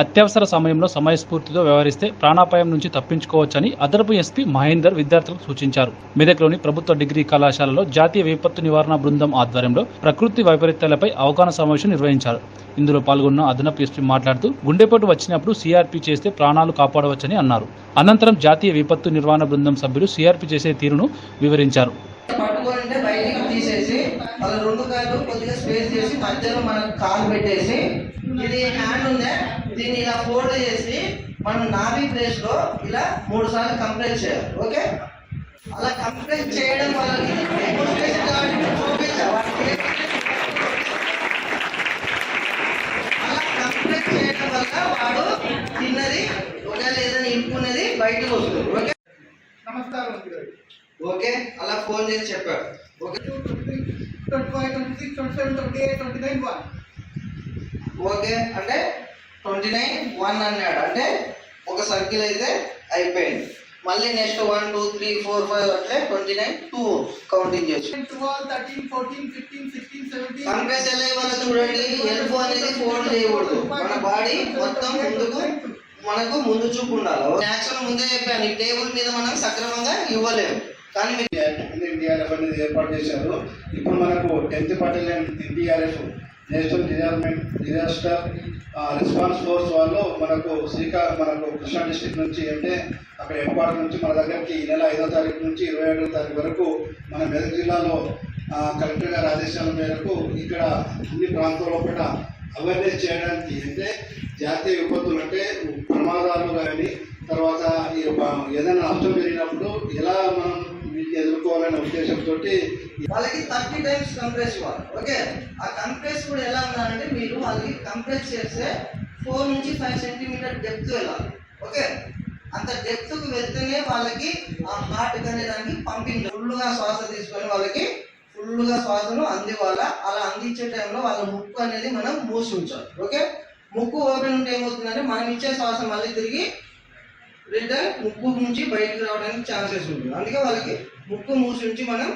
అత్యవసర సమయంలో సమయస్ఫూర్తితో వ్యవహరిస్తే ప్రాణాపాయం నుంచి తప్పించుకోవచ్చని అదనపు ఎస్పీ మహేందర్ విద్యార్థులకు సూచించారు. మెదక్లోని ప్రభుత్వ డిగ్రీ కళాశాలలో జాతీయ విపత్తు నివారణ బృందం ఆధ్వర్యంలో ప్రకృతి వైపరీత్యాలపై అవగాహన సమావేశం నిర్వహించారు. ఇందులో పాల్గొన్న అదనపు ఎస్పీ మాట్లాడుతూ గుండెపోటు వచ్చినప్పుడు సిఆర్పి చేస్తే ప్రాణాలు కాపాడవచ్చని అన్నారు. అనంతరం జాతీయ విపత్తు నిర్వహణ బృందం సభ్యులు సిఆర్పి చేసే తీరును వివరించారు. అంటే బయటికి తీసేసి అలా రెండు కాళ్ళు కొద్దిగా స్పేస్ చేసి మధ్యలో మనం కాలు పెట్టేసి ఇది హ్యాండ్ ఉందే దీన్ని ఇలా ఫోల్డ్ చేసి మనం నాభి ప్లేస్లో ఇలా మూడు సార్లు కంప్రెస్ చేయాలి ఓకే? అలా కంప్లైంట్ చేయడం వల్ల అలా కంప్లైంట్ చేయడం వల్ల వాడు తిన్నది ఒకవేళ ఏదైనా ఇంపున్నది బయటకు వస్తుంది ఓకే? ఓకే? అలా ఫోన్ చేసి చెప్పాడు. ఓకే? ఓకే? అంటే ట్వంటీ నైన్ వన్ అన్నాడు. అంటే ఒక సర్కిల్ అయితే అయిపోయింది. మళ్ళీ next one two three four five అట్లే ట్వంటీ నైన్ టూ కౌంటింగ్ చేసి కంప్రెస్ ఎలా ఇవ్వాలో చూడండి. ఎల్బో అనేది ఫోల్డ్ చేయకూడదు. మన బాడీ మొత్తం ముందుకు మనకు ముందు చూపు ఉండాలి. యాక్చువల్ ముందే చెప్పాను ఈ టేబుల్ మీద మనం సక్రమంగా ఇవ్వలేము. కానీ మీకు ఎన్డీఆర్ఎఫ్ అనేది ఏర్పాటు చేశారు. ఇప్పుడు మనకు tenth battalion NDRF national disarmament disaster response force వాళ్ళు మనకు శ్రీకా మనకు కృష్ణా డిస్టిక్ నుంచి అంటే అక్కడ హెడ్ నుంచి మన దగ్గరికి ఈ నెల ఐదో తారీఖు నుంచి ఇరవై ఏడో తారీఖు వరకు మన మెదక్ జిల్లాలో కలెక్టర్ గారి ఆదేశాల మేరకు ఇక్కడ అన్ని ప్రాంతాల్లో కూడా అవేర్నెస్ చేయడానికి అంటే జాతీయ విపత్తులు అంటే ప్రమాదాలు కానీ తర్వాత ఈ బ- ఏదైనా నష్టం జరిగినప్పుడు ఎలా మనం వీటిని ఎదుర్కోవాలనే ఉద్దేశంతో వాళ్ళకి థర్టీ టైమ్స్ కంప్రెస్ ఇవ్వాలి. ఓకే? ఆ కంప్రెస్ కూడా ఎలా ఉండాలంటే మీరు వాళ్ళకి కంప్రెస్ చేస్తే ఫోర్ నుంచి ఫైవ్ సెంటీమీటర్ డెప్త్ వెళ్ళాలి. ఓకే? అంత డెప్త్కు వెళ్తేనే వాళ్ళకి ఆ హార్ట్ అనే దానికి పంపింగ్ ఫుల్గా శ్వాస తీసుకొని వాళ్ళకి ఫుల్గా శ్వాసను అందివ్వాల? అలా అందించే టైంలో వాళ్ళ ముక్కు అనేది మనం మూసి ఉంచాలి. ఓకే? ముక్కు ఓపెన్ ఉంటే ఏమవుతుందంటే మనం ఇచ్చే శ్వాస మళ్ళీ తిరిగి లేదా ముక్కు నుంచి బయటకు రావడానికి ఛాన్సెస్ ఉంటుంది అందుకే వాళ్ళకి ముక్కు మూసి ఉంచి మనం